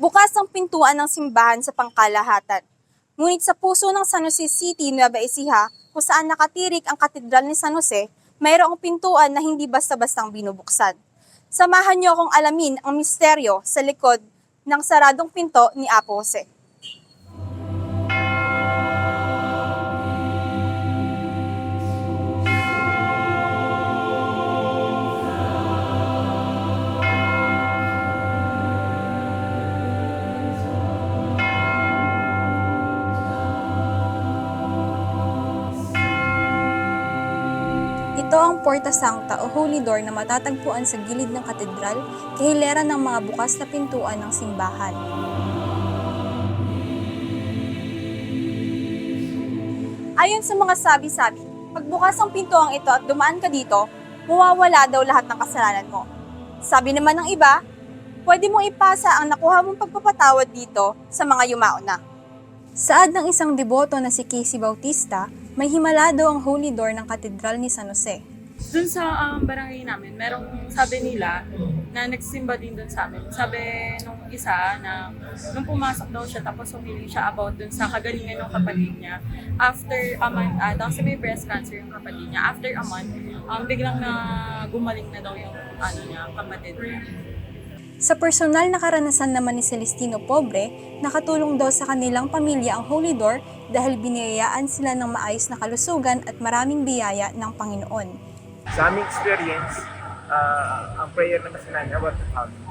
Bukas ang pintuan ng simbahan sa pangkalahatan. Ngunit sa puso ng San Jose City, Nueva Ecija, kung saan nakatirik ang katedral ni San Jose, mayroong pintuan na hindi basta-bastang binubuksan. Samahan niyo akong alamin ang misteryo sa likod ng saradong pinto ni Apo Jose. Ito ang Porta Sancta o Holy Door na matatagpuan sa gilid ng katedral, kahilera ng mga bukas na pintuan ng simbahan. Ayon sa mga sabi-sabi, pagbukas ang pintuang ito at dumaan ka dito, mawawala daw lahat ng kasalanan mo. Sabi naman ng iba, pwede mong ipasa ang nakuha mong pagpapatawad dito sa mga yumao na. Saad ng isang deboto na si Casey Bautista, may himala daw ang holy door ng katedral ni San Jose. Dun sa um, barangay namin, merong sabi nila na nagsimba din dun sa amin. Sabi nung isa na nung pumasok daw siya tapos humiling siya about dun sa kagalingan ng kapatid niya. After a month, uh, kasi may breast cancer yung kapatid niya. After a month, um, biglang na gumaling na daw yung ano niya, kapatid niya. Sa personal na karanasan naman ni Celestino Pobre, nakatulong daw sa kanilang pamilya ang Holy Door dahil biniyayaan sila ng maayos na kalusugan at maraming biyaya ng Panginoon. Sa aming experience, uh, ang prayer naman sa about the family.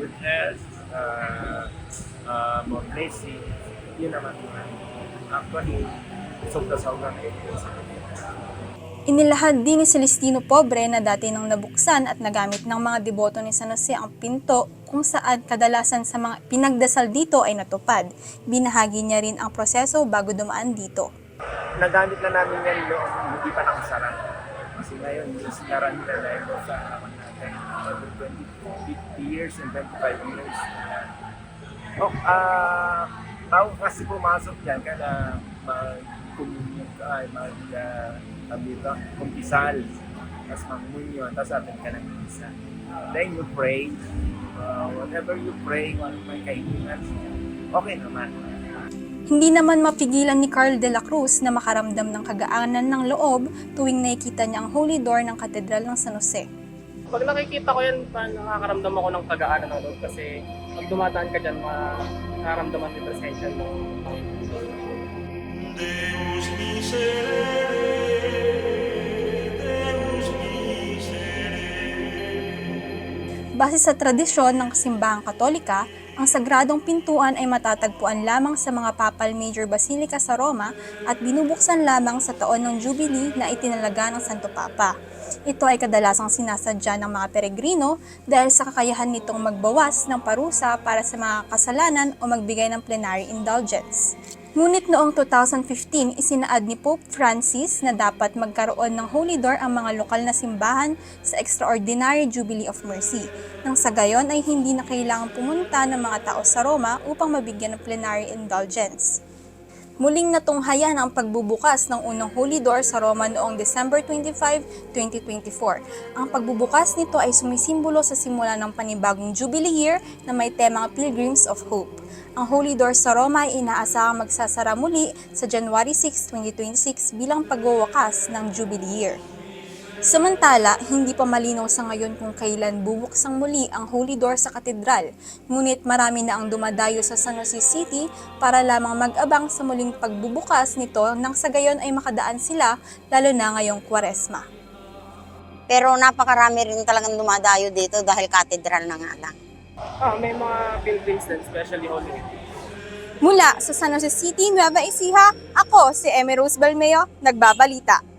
Good health, uh, uh, more blessing, yun naman. Actually, sobra-sobra na ito sa amin. Inilahad din ni Celestino Pobre na dati nang nabuksan at nagamit ng mga deboto ni San Jose ang pinto kung saan kadalasan sa mga pinagdasal dito ay natupad. Binahagi niya rin ang proseso bago dumaan dito. Nagamit na namin yan noong hindi pa nakasara. Kasi ngayon, sinara nila dahil sa naman natin. Every 20, 50 years and 25 years. Oh, ah, tao kasi pumasok dyan kada mag-communion ka, ay mag, uh, dito, kumpisal. Tapos mag-communion, tapos atin ka ng isa. Then you pray. Uh, whatever you pray, kung ano may kailangan, okay naman. Hindi naman mapigilan ni Carl de la Cruz na makaramdam ng kagaanan ng loob tuwing nakikita niya ang holy door ng katedral ng San Jose. Pag nakikita ko yan, nakakaramdam ako ng kagaanan ng loob kasi pag dumadaan ka dyan, makaramdaman yung presensya ng Base sa tradisyon ng simbahang katolika, ang sagradong pintuan ay matatagpuan lamang sa mga papal major basilica sa Roma at binubuksan lamang sa taon ng Jubilee na itinalaga ng Santo Papa. Ito ay kadalasang sinasadya ng mga peregrino dahil sa kakayahan nitong magbawas ng parusa para sa mga kasalanan o magbigay ng plenary indulgence. Ngunit noong 2015, isinaad ni Pope Francis na dapat magkaroon ng Holy Door ang mga lokal na simbahan sa Extraordinary Jubilee of Mercy. Nang sa gayon ay hindi na kailangang pumunta ng mga tao sa Roma upang mabigyan ng plenary indulgence. Muling natunghayan ang pagbubukas ng unang Holy Door sa Roma noong December 25, 2024. Ang pagbubukas nito ay sumisimbolo sa simula ng panibagong Jubilee Year na may temang Pilgrims of Hope. Ang Holy Door sa Roma ay inaasahang magsasara muli sa January 6, 2026 bilang pagwawakas ng Jubilee Year. Samantala, hindi pa malinaw sa ngayon kung kailan bubuksang muli ang Holy Door sa katedral, ngunit marami na ang dumadayo sa San Jose City para lamang mag-abang sa muling pagbubukas nito nang sa gayon ay makadaan sila lalo na ngayong kwaresma. Pero napakarami rin talagang dumadayo dito dahil katedral na nga lang. Ah, may mga pilgrims din, especially Holy Week. Mula sa San Jose City, Nueva Ecija, ako si Emi Rose Balmeo, nagbabalita.